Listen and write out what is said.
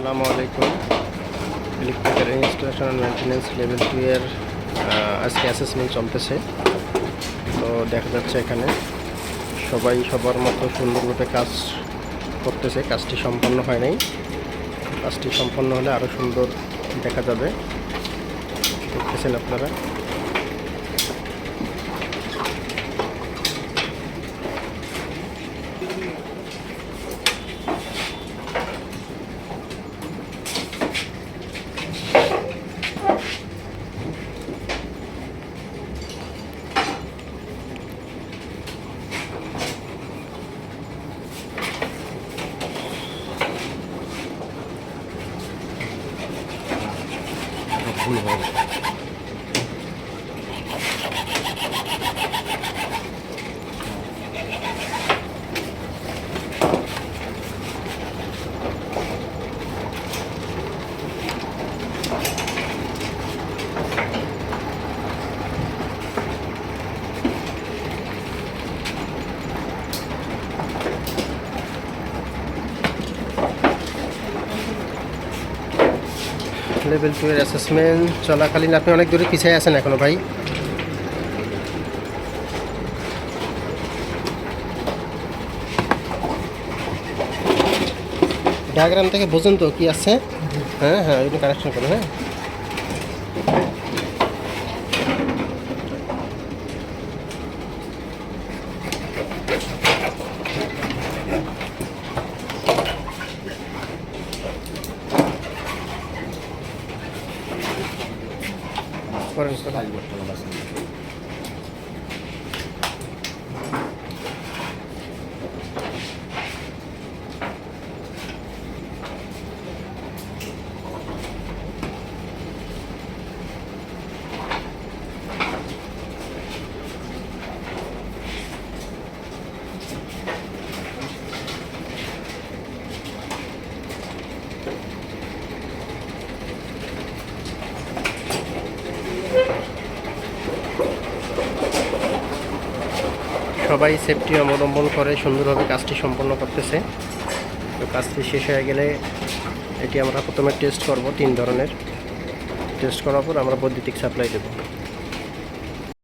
আসসালামু আলাইকুম। Electrical installation maintenance level two এর আজকে অ্যাসেসমেন্ট চলতেছে। তো দেখা যাচ্ছে এখানে সবাই সবার মতো সুন্দরভাবে কাজ করতেছে। কাজটি সম্পন্ন হয় নাই। কাজটি সম্পন্ন হলে আরও সুন্দর দেখা যাবে। দেখতেছেন আপনারা। ভুল হবে লেভেল টু এর অ্যাসেসমেন্ট চলাকালীন আপনি অনেক দূরে পিছিয়ে আছেন এখনও ভাই। ডায়াগ্রাম থেকে বোঝেন তো কি আছে? হ্যাঁ হ্যাঁ ওইটা কানেকশন করুন হ্যাঁ। করেন সবাই সেফটি অবলম্বন করে, সুন্দরভাবে কাজটি সম্পন্ন করতেছে। তো কাজটি শেষ হয়ে গেলে এটি আমরা প্রথমে টেস্ট করব তিন ধরনের। টেস্ট করার পর আমরা বৈদ্যুতিক সাপ্লাই দেবো।